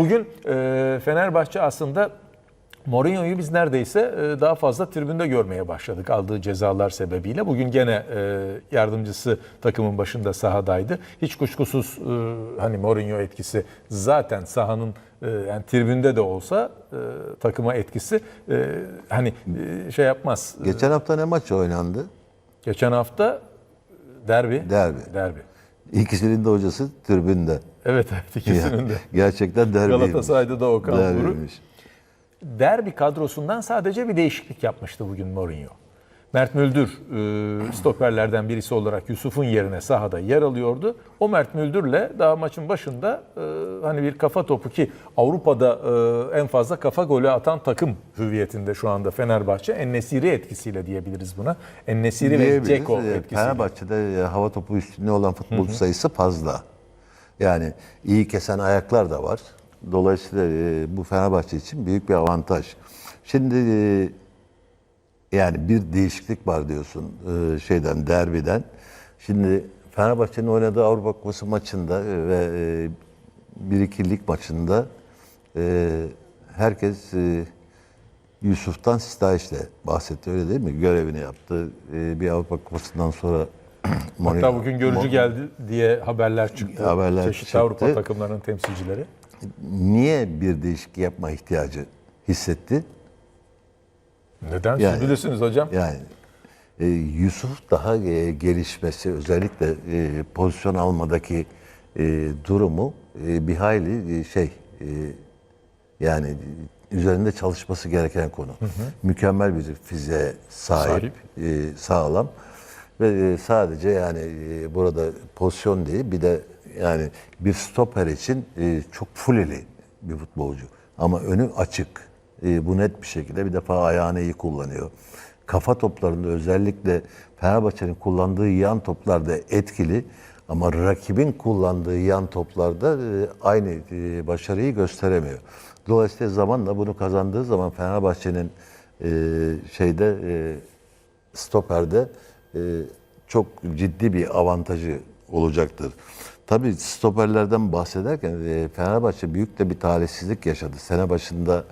Bugün e, Fenerbahçe aslında Mourinho'yu biz neredeyse e, daha fazla tribünde görmeye başladık aldığı cezalar sebebiyle. Bugün gene e, yardımcısı takımın başında sahadaydı. Hiç kuşkusuz e, hani Mourinho etkisi zaten sahanın yani tribünde de olsa takıma etkisi hani şey yapmaz. Geçen hafta ne maç oynandı? Geçen hafta derbi. Derbi. Derbi. İkisinin de hocası tribünde. Evet evet ikisinin de. Gerçekten derbiymiş. Galatasaray'da da Okan Buruk. Derbi kadrosundan sadece bir değişiklik yapmıştı bugün Mourinho. Mert Müldür e, stoperlerden birisi olarak Yusuf'un yerine sahada yer alıyordu. O Mert Müldür'le daha maçın başında e, hani bir kafa topu ki Avrupa'da e, en fazla kafa golü atan takım hüviyetinde şu anda Fenerbahçe. Ennesiri etkisiyle diyebiliriz buna. Ennesiri ve. Ceko Ee, etkisiyle. Fenerbahçe'de e, hava topu üstünlüğü olan futbolcu sayısı fazla. Yani iyi kesen ayaklar da var. Dolayısıyla e, bu Fenerbahçe için büyük bir avantaj. Şimdi e, yani bir değişiklik var diyorsun e, şeyden derbiden. Şimdi Fenerbahçe'nin oynadığı Avrupa Kupası maçında e, ve e, bir iki lig maçında e, herkes e, Yusuf'tan Sitaiş'le bahsetti öyle değil mi? Görevini yaptı. E, bir Avrupa Kupası'ndan sonra Hatta bugün görücü geldi diye haberler çıktı. Haberler Çeşitli çıktı. Avrupa takımlarının temsilcileri. niye bir değişiklik yapma ihtiyacı hissetti? Neden? Siz Yani- bilirsiniz hocam. Yani e, Yusuf daha e, gelişmesi özellikle e, pozisyon almadaki e, durumu e, bir hayli e, şey e, yani üzerinde çalışması gereken konu. Mükemmel bir fiziğe sahip, e, sağlam ve e, sadece yani e, burada pozisyon değil bir de yani bir stoper için e, çok fuleli bir futbolcu. Ama önü açık. Bu net bir şekilde bir defa ayağını iyi kullanıyor. Kafa toplarında özellikle Fenerbahçe'nin kullandığı yan toplarda etkili ama rakibin kullandığı yan toplarda aynı başarıyı gösteremiyor. Dolayısıyla zamanla bunu kazandığı zaman Fenerbahçe'nin şeyde stoperde çok ciddi bir avantajı olacaktır. Tabii stoperlerden bahsederken e, Fenerbahçe büyük de bir talihsizlik yaşadı. Sene başında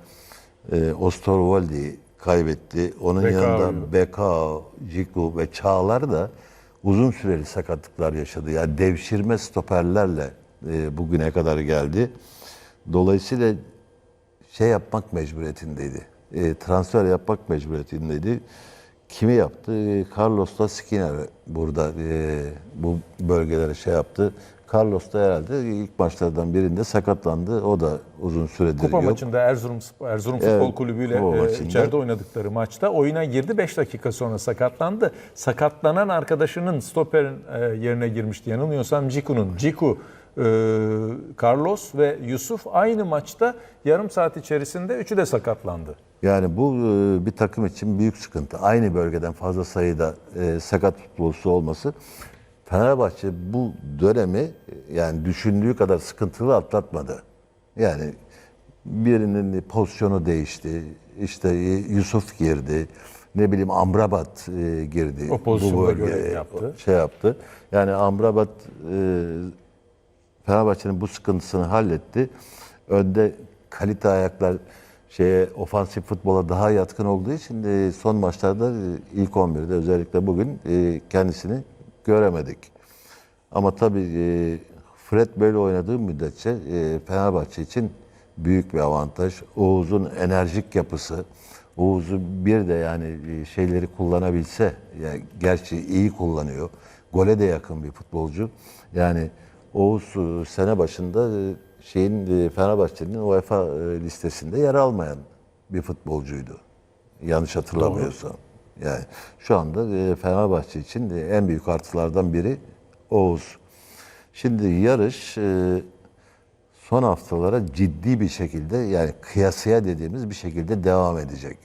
e, Osterwolde'yi kaybetti. Onun Bekao. yanında Bekao, Ciku ve Çağlar da uzun süreli sakatlıklar yaşadı. Yani devşirme stoperlerle e, bugüne kadar geldi. Dolayısıyla şey yapmak mecburiyetindeydi. E, transfer yapmak mecburiyetindeydi. Kimi yaptı? Carlos da Skinner burada e, bu bölgelere şey yaptı. Carlos da herhalde ilk maçlardan birinde sakatlandı. O da uzun süredir Kupa yok. maçında Erzurum Erzurum Evet, Futbol Kulübü ile e, içeride oynadıkları maçta oyuna girdi. 5 dakika sonra sakatlandı. Sakatlanan arkadaşının stoperin e, yerine girmişti. Yanılmıyorsam Ciku'nun. Ciku, e, Carlos ve Yusuf aynı maçta yarım saat içerisinde üçü de sakatlandı. Yani bu e, bir takım için büyük sıkıntı. Aynı bölgeden fazla sayıda e, sakat futbolcusu olması. Fenerbahçe bu dönemi e, yani düşündüğü kadar sıkıntılı atlatmadı. Yani birinin pozisyonu değişti. İşte Yusuf girdi. Ne bileyim Amrabat e, girdi. O pozisyonda bölgeye, görev yaptı. Şey yaptı. Yani Amrabat e, Fenerbahçe'nin bu sıkıntısını halletti. Önde kalite ayaklar şeye ofansif futbola daha yatkın olduğu için de son maçlarda e, ilk 11'de özellikle bugün e, kendisini göremedik. Ama tabii e, Fred böyle oynadığı müddetçe e, Fenerbahçe için büyük bir avantaj. Oğuz'un enerjik yapısı, Oğuz'u bir de yani e, şeyleri kullanabilse, yani gerçi iyi kullanıyor. Gole de yakın bir futbolcu. Yani Oğuz e, sene başında e, şeyin e, Fenerbahçe'nin UEFA e, listesinde yer almayan bir futbolcuydu. Yanlış hatırlamıyorsam. Yani şu anda e, Fenerbahçe için en büyük artılardan biri Oğuz. Şimdi yarış son haftalara ciddi bir şekilde yani kıyasıya dediğimiz bir şekilde devam edecek.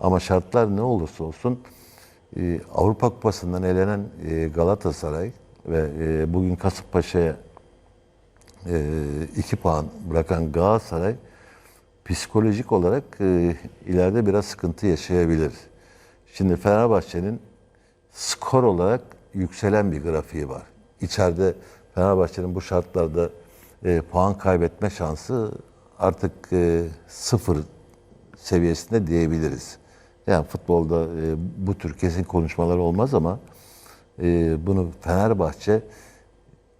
Ama şartlar ne olursa olsun Avrupa Kupası'ndan elenen Galatasaray ve bugün Kasımpaşa'ya e, iki puan bırakan Galatasaray psikolojik olarak e, ileride biraz sıkıntı yaşayabilir. Şimdi Fenerbahçe'nin skor olarak yükselen bir grafiği var. İçeride Fenerbahçe'nin bu şartlarda e, puan kaybetme şansı artık e, sıfır seviyesinde diyebiliriz. Yani futbolda bu tür kesin konuşmalar olmaz ama bunu Fenerbahçe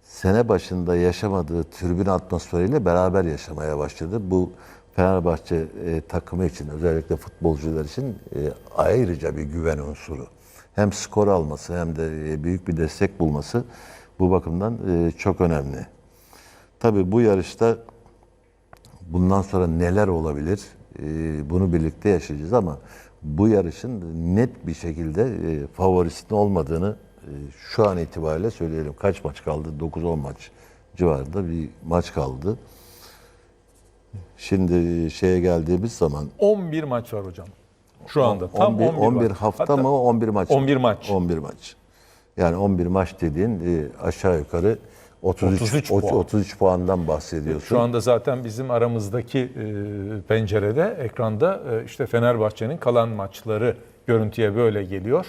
sene başında yaşamadığı tribün atmosferiyle beraber yaşamaya başladı. Bu Fenerbahçe e, takımı için özellikle futbolcular için e, ayrıca bir güven unsuru. Hem skor alması hem de e, büyük bir destek bulması bu bakımdan e, çok önemli. Tabii bu yarışta bundan sonra neler olabilir e, bunu birlikte yaşayacağız ama bu yarışın net bir şekilde e, favorisinin olmadığını şu an itibariyle söyleyelim. Kaç maç kaldı? 9-10 maç civarında bir maç kaldı. Şimdi şeye geldiğimiz zaman 11 maç var hocam. Şu anda tam 11, 11, 11 var. hafta Hatta mı 11 maç? 11 maç. 11 maç. Yani 11 maç dediğin e, aşağı yukarı 33 33 33, puan. 33 puandan bahsediyorsun. Şu anda zaten bizim aramızdaki e, pencerede, ekranda e, işte Fenerbahçe'nin kalan maçları görüntüye böyle geliyor.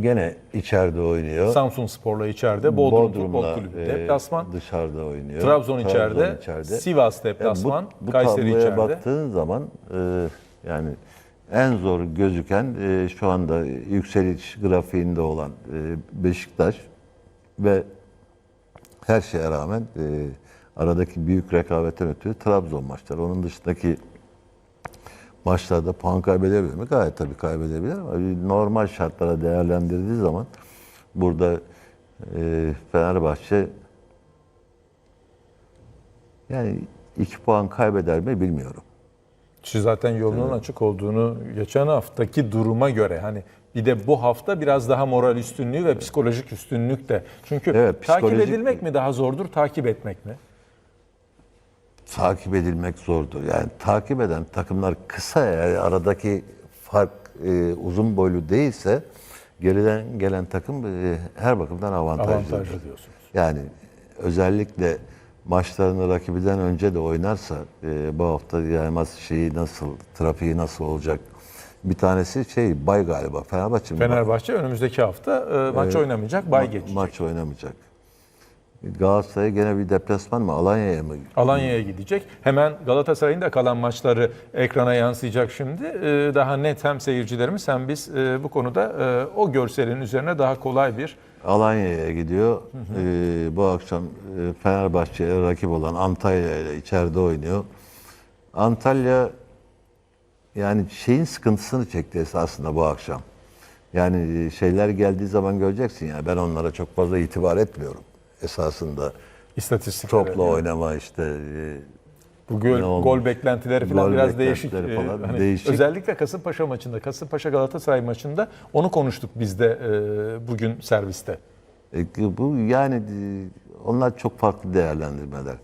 Gene içeride oynuyor. Samsun Spor'la içeride, Bodrum Futbol Kulübü e, deplasman, dışarıda oynuyor. Trabzon içeride, Sivas deplasman, bu, bu Kayseri tabloya içeride. baktığın zaman e, yani en zor gözüken e, şu anda yükseliş grafiğinde olan e, Beşiktaş ve her şeye rağmen e, aradaki büyük rekabetten ötürü Trabzon maçları. Onun dışındaki maçlarda puan kaybedebilir mi? Gayet tabii kaybedebilir ama normal şartlara değerlendirdiği zaman burada e, Fenerbahçe yani iki puan kaybeder mi bilmiyorum. Ki zaten yolunun açık olduğunu geçen haftaki duruma göre hani bir de bu hafta biraz daha moral üstünlüğü ve psikolojik üstünlük de. Çünkü Evet, takip psikolojik- edilmek mi daha zordur, takip etmek mi? Takip edilmek zordur. Yani takip eden takımlar kısa eğer aradaki fark e, uzun boylu değilse geriden gelen takım e, her bakımdan avantajlı. Avantajlı diyorsunuz. Yani özellikle maçlarını rakibiden önce de oynarsa e, bu hafta yaymaz şeyi nasıl, trafiği nasıl olacak? Bir tanesi şey bay galiba Fenerbahçe mi? Fenerbahçe önümüzdeki hafta e, maç oynamayacak, bay Ma- geçecek. Maç oynamayacak. Galatasaray gene bir deplasman mı? Alanya'ya mı? Alanya'ya gidecek. Hemen Galatasaray'ın da kalan maçları ekrana yansıyacak şimdi. Ee, Daha net hem seyircilerimiz hem biz e, bu konuda e, o görselin üzerine daha kolay bir Alanya'ya gidiyor. Ee, bu akşam e, Fenerbahçe'ye rakip olan Antalya ile içeride oynuyor. Antalya yani şeyin sıkıntısını çekti esasında bu akşam. Yani şeyler geldiği zaman göreceksin ya ben onlara çok fazla itibar etmiyorum esasında. istatistikler. Topla oynama işte e, Bu gol, gol beklentileri falan Gol biraz değişik. Ee, falan hani değişik. Özellikle Kasımpaşa maçında, Kasımpaşa Galatasaray maçında onu konuştuk biz de e, bugün serviste. E, bu yani e, onlar çok farklı değerlendirmeler.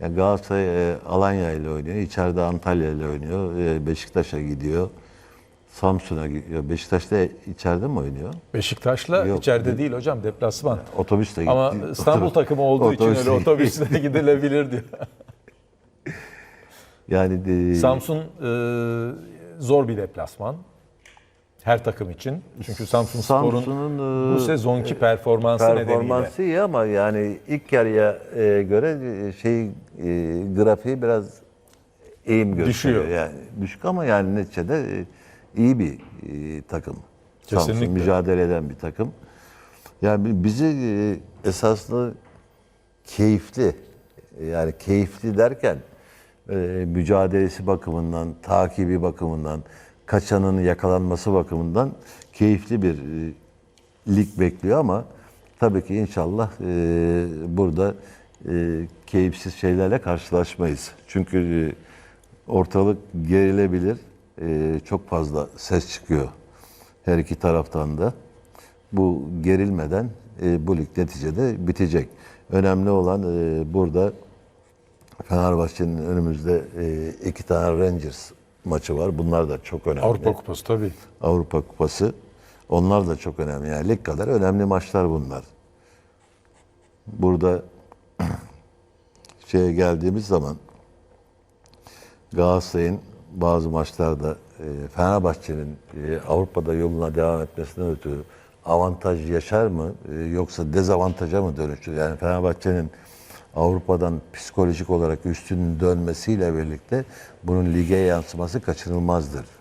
Yani Galatasaray e, Alanya ile oynuyor, içeride Antalya ile oynuyor, e, Beşiktaş'a gidiyor, Samsun'a gidiyor. Beşiktaş da içeride mi oynuyor? Beşiktaş'la Yok, içeride değil hocam deplasman. Otobüsle gitti. Ama İstanbul Otobüs- takımı olduğu için öyle otobüsle- otobüsle gidilebilir diyor. Yani de, Samsun e, zor bir deplasman. Her takım için. Çünkü Samsun Spor'un Samsun'un bu e, sezonki performansı, performansı iyi ama yani ilk yarıya e, göre e, şey e, grafiği biraz eğim gösteriyor. Düşüyor. Yani düşük ama yani neticede e, iyi bir e, takım. Kesinlikle. Samsun mücadele eden bir takım. Yani bi- bizi e, esaslı keyifli yani keyifli derken e, mücadelesi bakımından, takibi bakımından, kaçanın yakalanması bakımından keyifli bir e, lig bekliyor ama tabii ki inşallah e, burada e, keyifsiz şeylerle karşılaşmayız. Çünkü e, ortalık gerilebilir. E, çok fazla ses çıkıyor her iki taraftan da. Bu gerilmeden e, bu lig neticede bitecek. Önemli olan e, burada Fenerbahçe'nin önümüzde e, iki tane Rangers maçı var. Bunlar da çok önemli. Avrupa Kupası tabii. Avrupa Kupası. Onlar da çok önemli. Yani lig kadar önemli maçlar bunlar. Burada şeye geldiğimiz zaman Galatasaray'ın bazı maçlarda e, Fenerbahçe'nin e, Avrupa'da yoluna devam etmesinden ötürü avantaj yaşar mı e, yoksa dezavantaja mı dönüşür? Yani Fenerbahçe'nin Avrupa'dan psikolojik olarak üstünün dönmesiyle birlikte bunun lige yansıması kaçınılmazdır.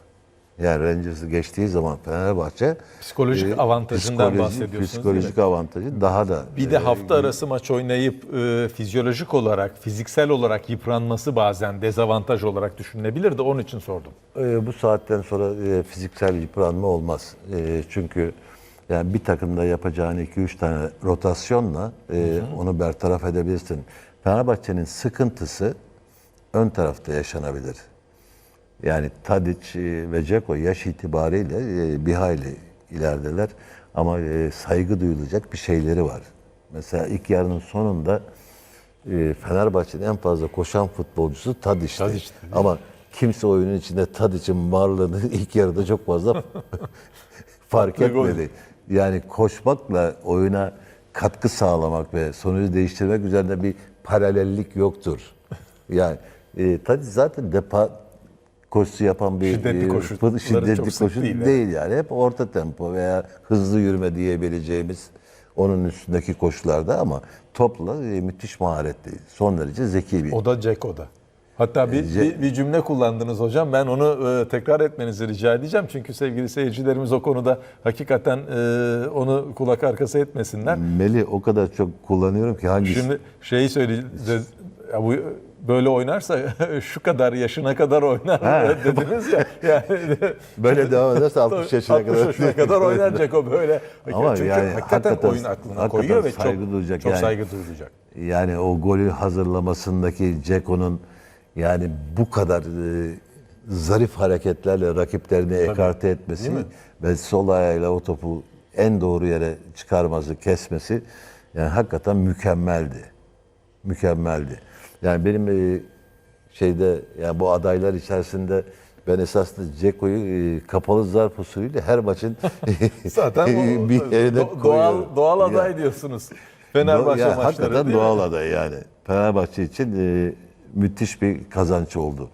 Yani Rangers'ı geçtiği zaman Fenerbahçe Psikolojik avantajından bahsediyorsunuz, Psikolojik avantajı daha da Bir de hafta arası maç oynayıp e, fizyolojik olarak, fiziksel olarak yıpranması bazen dezavantaj olarak düşünülebilir de onun için sordum. Ee, bu saatten sonra e, fiziksel yıpranma olmaz. E, çünkü yani bir takımda yapacağın 2-3 tane rotasyonla e, onu bertaraf edebilirsin. Fenerbahçe'nin sıkıntısı ön tarafta yaşanabilir. Yani Tadic e, ve Ceko yaş itibariyle e, bir hayli ilerideler ama e, saygı duyulacak bir şeyleri var. Mesela ilk yarının sonunda Fenerbahçe'nin en fazla koşan futbolcusu Tadic'ti. Tadic'ti, Ama kimse oyunun içinde Tadic'in varlığını ilk yarıda çok fazla fark etmedi. Yani koşmakla oyuna katkı sağlamak ve sonucu değiştirmek üzerinde bir paralellik yoktur. Yani e, Tadic zaten depa koşusu yapan bir Şiddetli e, fut- şiddetli koşu değil, değil, yani. Hep orta tempo veya hızlı yürüme diyebileceğimiz onun üstündeki koşularda ama topla e, müthiş maharetli. Son derece zeki bir. O da Ceko'da. Hatta bir, Ce- bir, bir cümle kullandınız hocam. Ben onu e, tekrar etmenizi rica edeceğim. Çünkü sevgili seyircilerimiz o konuda hakikaten e, onu kulak arkası etmesinler. Meli o kadar çok kullanıyorum ki hangisi? Şimdi şeyi söyleyeceğiz. Ya bu böyle oynarsa şu kadar yaşına kadar oynar dediniz ya. Yani Böyle devam ederse 60 yaşına 60 kadar. yaşına kadar oynar Ceko böyle. Ama Çünkü yani hakikaten, hakikaten- oyun aklına hakikaten koyuyor ve çok, saygı duyacak çok yani. saygı duyulacak. Yani o golü hazırlamasındaki Ceko'nun yani bu kadar e, zarif hareketlerle rakiplerini ekarte etmesi ve sol ayağıyla o topu en doğru yere çıkarması, kesmesi yani hakikaten mükemmeldi. Mükemmeldi. Yani benim e, şeyde yani bu adaylar içerisinde ben esasında Ceko'yu e, kapalı zarf usulüyle her maçın Zaten o, bir yerine do- doğal, doğal Ya- aday diyorsunuz. Fenerbahçe yani maçları hakikaten değil mi? doğal aday yani. Fenerbahçe için e, müthiş bir kazanç oldu.